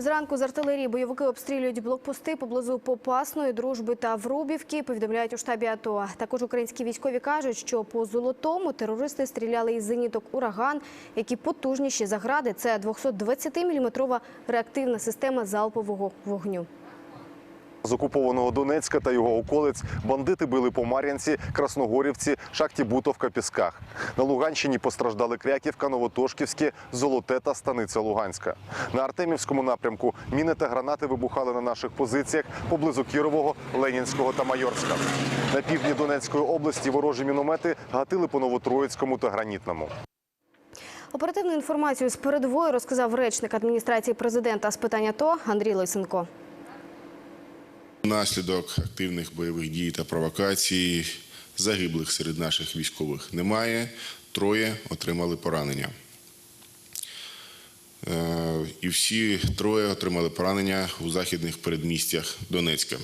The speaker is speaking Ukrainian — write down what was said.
Зранку з артилерії бойовики обстрілюють блокпости поблизу Попасної, Дружби та Врубівки, повідомляють у штабі АТО. Також українські військові кажуть, що по Золотому терористи стріляли із зеніток «Ураган», які потужніші загради. Це 220-мм реактивна система залпового вогню. З окупованого Донецька та його околиць бандити били по Мар'янці, Красногорівці, Шахті Бутовка, Пісках. На Луганщині постраждали Кряківка, Новотошківське, Золоте та Станиця Луганська. На Артемівському напрямку міни та гранати вибухали на наших позиціях поблизу Кірового, Ленінського та Майорська. На півдні Донецької області ворожі міномети гатили по Новотроїцькому та Гранітному. Оперативну інформацію з передової розказав речник адміністрації президента з питань АТО Андрій Лисенко. Внаслідок активних бойових дій та провокацій загиблих серед наших військових немає. Троє отримали поранення. Е, І всі троє отримали поранення у західних передмістях Донецька.